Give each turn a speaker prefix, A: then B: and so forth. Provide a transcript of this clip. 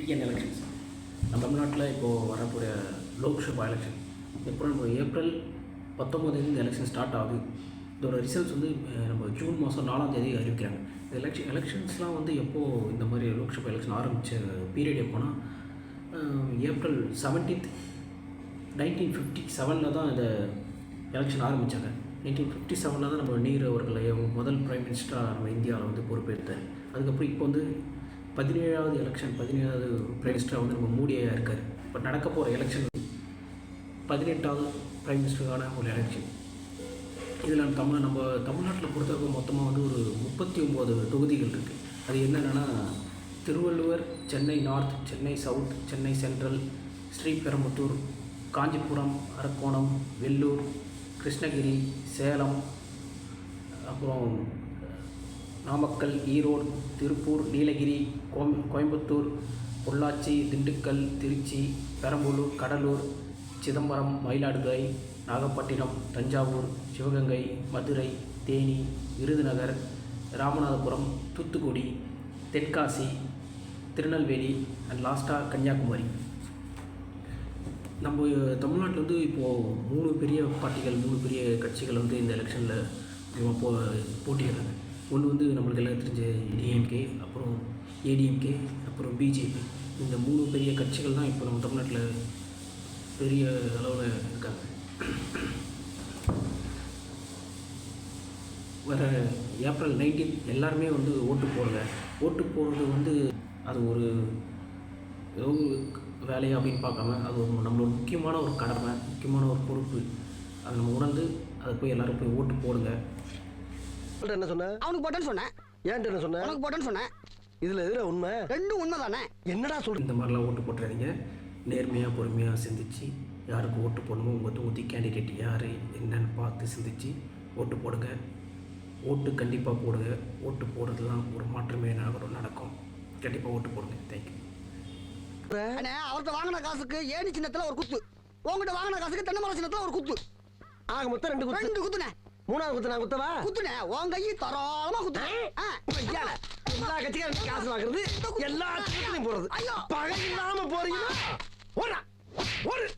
A: Indian elections நம்ம தமிழ்நாட்டில் இப்போது வரக்கூடிய லோக்சபா எலெக்ஷன் எப்போ ஏப்ரல் பத்தொம்போதுலேருந்து எலெக்ஷன் ஸ்டார்ட் ஆகுது. இதோட ரிசல்ட்ஸ் வந்து நம்ம ஜூன் மாதம் நாலாம் தேதி அறிவிக்கிறாங்க. இந்த எலெக்ஷன் எலெக்ஷன்ஸ்லாம் வந்து எப்போது இந்த மாதிரி லோக்சபா எலெக்ஷன் ஆரம்பித்த பீரியட் எப்போனா ஏப்ரல் செவன்டீன்த் நைன்டீன் ஃபிஃப்டி செவனில் தான் இந்த எலெக்ஷன் ஆரம்பித்தாங்க நைன்டீன் ஃபிஃப்டி செவனில் தான் நம்ம நீர் அவர்களை முதல் ப்ரைம் மினிஸ்டராக நம்ம இந்தியாவில் வந்து பொறுப்பேற்றார் அதுக்கப்புறம் இப்போ வந்து பதினேழாவது எலெக்ஷன் பதினேழாவது பிரைம் மினிஸ்டராக வந்து நம்ம மோடியாக இருக்கார். இப்போ நடக்க போகிற எலெக்ஷன் பதினெட்டாவது பிரைம் மினிஸ்டருக்கான ஒரு எலெக்ஷன் இதில் தமிழ் நம்ம தமிழ்நாட்டில் பொறுத்தவரைக்கும் மொத்தமாக வந்து ஒரு முப்பத்தி ஒம்பது தொகுதிகள் இருக்குது அது என்னென்னா Thiruvalluvar Chennai north Chennai south Chennai central Sriperumbudur Kanchipuram Arakkonam Vellore Krishnagiri Salem அப்புறம் நாமக்கல் ஈரோடு திருப்பூர் நீலகிரி கோயம் கோயம்புத்தூர் பொள்ளாச்சி திண்டுக்கல் திருச்சி பெரம்பலூர் கடலூர் சிதம்பரம் மயிலாடுதுறை நாகப்பட்டினம் தஞ்சாவூர் சிவகங்கை மதுரை தேனி விருதுநகர் ராமநாதபுரம் தூத்துக்குடி தென்காசி திருநெல்வேலி அண்ட் லாஸ்ட்டாக கன்னியாகுமரி. நம்ம தமிழ்நாட்டில் வந்து இப்போது மூணு பெரிய பார்ட்டிகள் மூணு பெரிய கட்சிகள் வந்து இந்த எலெக்ஷனில் போ போட்டியிடுறாங்க. ஒன்று வந்து நம்மளுக்கு எல்லாம் தெரிஞ்ச டிஎம்கே அப்புறம் ஏடிஎம்கே அப்புறம் பிஜேபி இந்த மூணு பெரிய கட்சிகள் தான் இப்போ நம்ம தமிழ்நாட்டில் பெரிய அளவில் இருக்காங்க. வர ஏப்ரல் நைன்டீன் எல்லாருமே வந்து ஓட்டு போடுங்க ஓட்டு போடுறது வந்து அது ஒரு ஏதோ ஒரு வேலையா அப்படின்னு பார்க்காம அது ஒரு நம்மளோட முக்கியமான ஒரு கடமை முக்கியமான ஒரு பொறுப்பு. அதை நம்ம உணர்ந்து அதை போய் எல்லோரும் போய் ஓட்டு போடுங்க.
B: என்ன சொன்ன?
C: அவனுக்கு போட்டேன்னு சொன்னேன்.
B: ஏன்ட்ட என்ன சொன்ன?
C: உனக்கு போட்டேன்னு சொன்னேன்.
B: இதுல எதுல உண்மை?
C: ரெண்டும் உண்மைதானே?
B: என்னடா சொல்ற
A: இந்த மாதிரிலாம் ஓட்டு போட்டுறாதீங்க. நேர்மையாக பொறுமையாக சிந்திச்சு யாருக்கு ஓட்டு போடணுமோ உங்கள் தொகுதி கேண்டிடேட் யார் என்னன்னு பார்த்து சிந்திச்சு ஓட்டு போடுங்க. ஓட்டு கண்டிப்பாக போடுங்க. ஓட்டு போடுறதுலாம் ஒரு மாற்றமே நகரம் நடக்கும். கண்டிப்பாக ஓட்டு போடுங்க. தேங்க்யூ
C: அண்ணே அவர்கிட்ட வாங்கின காசுக்கு ஏணி சின்னத்துல ஒரு குத்து. உங்ககிட்ட வாங்கின காசுக்கு தென்னை மரம் சின்னத்துல ஒரு குத்து.
B: ஆக மொத்தம் ரெண்டு குத்து.
C: ரெண்டு குத்துனே
B: மூணாவது குத்து நான் குத்தவா?
C: குத்துனே உன் கையை தாராளமா குத்துனே ஆ.
B: ஐயா, எல்லா கட்சிக்காரும் காசு வாங்குறது எல்லா கட்சிகளையும் போறது
C: ஐயோ.
B: பகை இல்லாம போறீங்கன்னா ஒரு